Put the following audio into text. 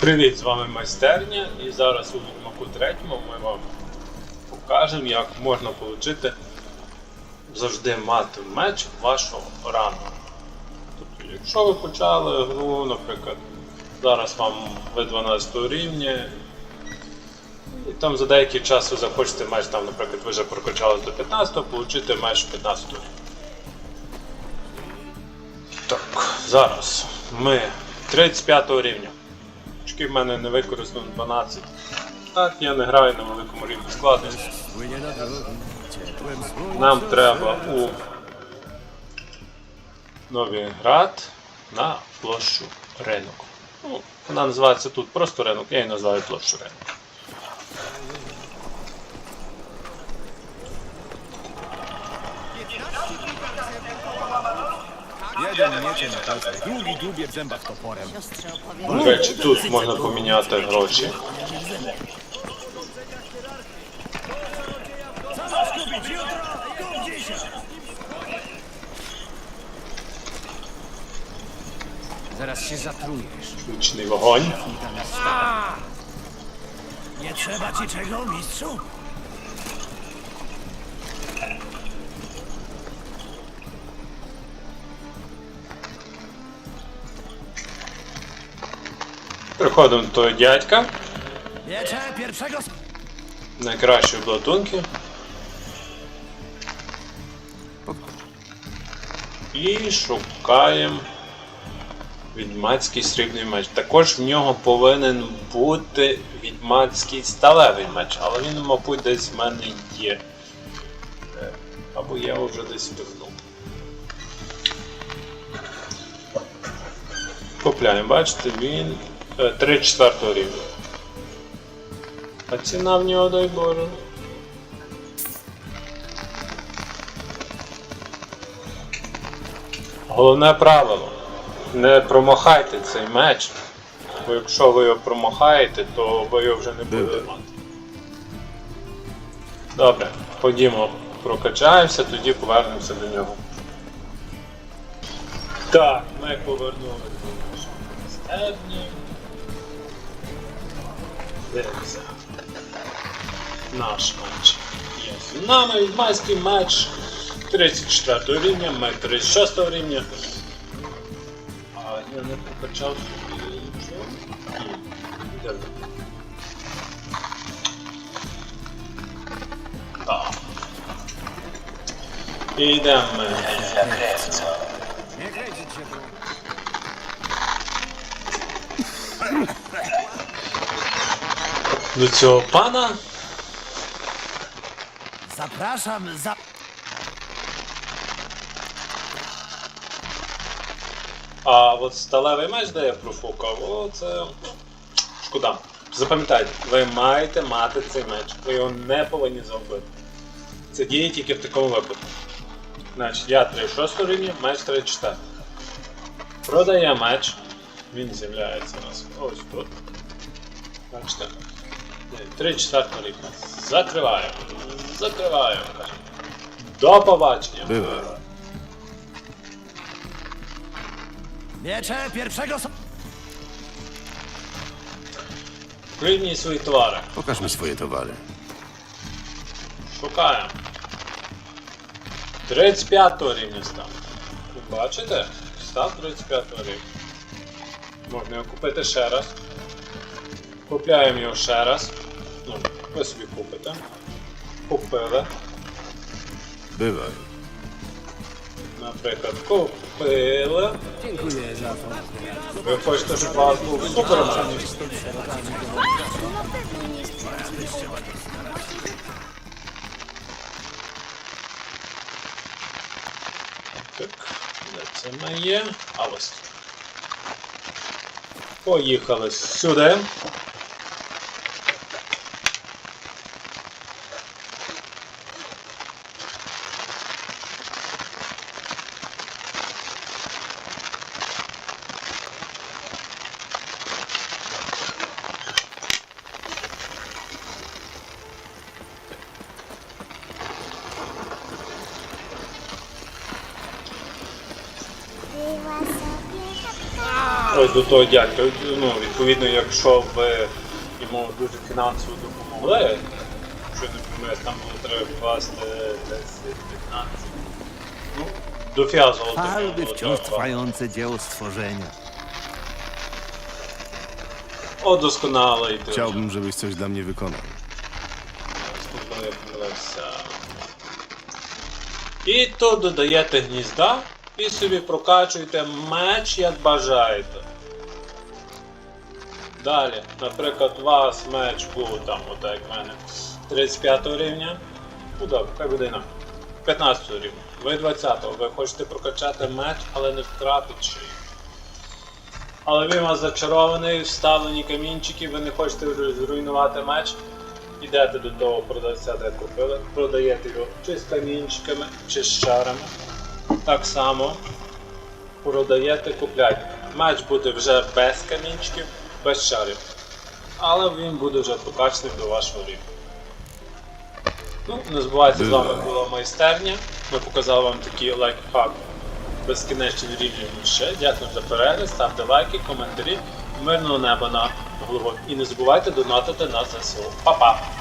Привіт, з вами майстерня і зараз у Відьмаку 3 ми вам покажемо, як можна отримати завжди мати меч вашого рангу. Тобто, якщо ви почали гру, наприклад, зараз вам ви 12 рівня, і там за деякий час ви захочете меч, там, наприклад, ви вже прокачали до 15-го, отримати меч 15 рівня. Так, зараз ми 35 рівня. Очки в мене не використано 12. Так, я не граю на великому рівні складності. Нам треба у Новіград на площу ринок. Ну, вона називається тут просто ринок, я її називаю площу ринок. Jeden miecie na palcach, drugi dłubie w zębach toporem. Kurwa, czy tu można pomieniać te rocie? Zaraz się zatrujesz. Uczny ogoń. Nie trzeba ci czego, mistrzu? Приходимо до того дядька, найкращої блатунки. І шукаємо відьмацький срібний меч. Також в нього повинен бути відьмацький сталевий меч, але він, мабуть, десь в мене є. Е, Або я його вже десь вдихнув. Купляємо, бачите, він 3 4 рівня. А ціна в нього, дай Боже. Головне правило. Не промахайте цей меч. Бо якщо ви його промахаєте, то ви його вже не будете мати. Добре, ходімо, прокачаємося, тоді повернемося до нього. Так, ми повернулися до нашої майстерні. Дивимося. Наш меч. Є з нами відьмайський меч 34 рівня, ми 36 рівня. А я не прокачав собі нічого. Ні. Де ви? Так. І йдемо До цього пана. Zapraszam za... А от сталевий меч, де я профукав, о, це шкода. Запам'ятайте, ви маєте мати цей меч. Ви його не повинні загубити. Це діє тільки в такому випадку. Значить, я 36 рівня, меч 34. Продає меч. Він з'являється у нас ось тут. Бачите? 34 рівня. Закриваємо. Закриваємо. кажемо. До побачення. Miecze pierwszego... s- Прийміть свої товари. Pokaż mi swoje towary. Шукаємо. 35 рівня став. Ви бачите? Став 35 рівня. Можна його купити ще раз. Купляємо його ще раз. Ну, ви собі купите. Купили. Bywaj. Наприклад, купили. Dziękuję za to. Ви хочете, щоб у вас був супер меч? Na pewno nie jest Так, де це моє? А ось. Поїхали сюди. Ось до того дядька. Ну, відповідно, якщо ви йому дуже фінансово допомогли, що не помиляюсь, там було треба вкласти 10-15. Ну, до. Alby було wciąż треба вкласти. trwające dzieło stworzenia. О, досконало йти. Chciałbym, żebyś coś dla mnie wykonał. Слухай, я помилився. І тут і собі прокачуєте меч як бажаєте. Далі, наприклад, у вас меч був там, отак як в мене, 35 рівня. Ну добре, хай буде інакше. 15 рівня. Ви 20-го, ви хочете прокачати меч, але не втративши їх. Але він у вас зачарований, вставлені камінчики, ви не хочете зруйнувати меч. Йдете до того продавця, де купили, продаєте його чи з камінчиками, чи з шарами. Так само продаєте, купляєте. Меч буде вже без камінчиків, без шарів. Але він буде вже прокачаний до вашого рівня. Ну, не забувайте, з вами була майстерня. Ми показали вам такий лайфхак безкінечні рівні ще. Дякую за перегляд, ставте лайки, коментарі. Мирного неба на голову. І не забувайте донатити на ЗСУ. Па-па!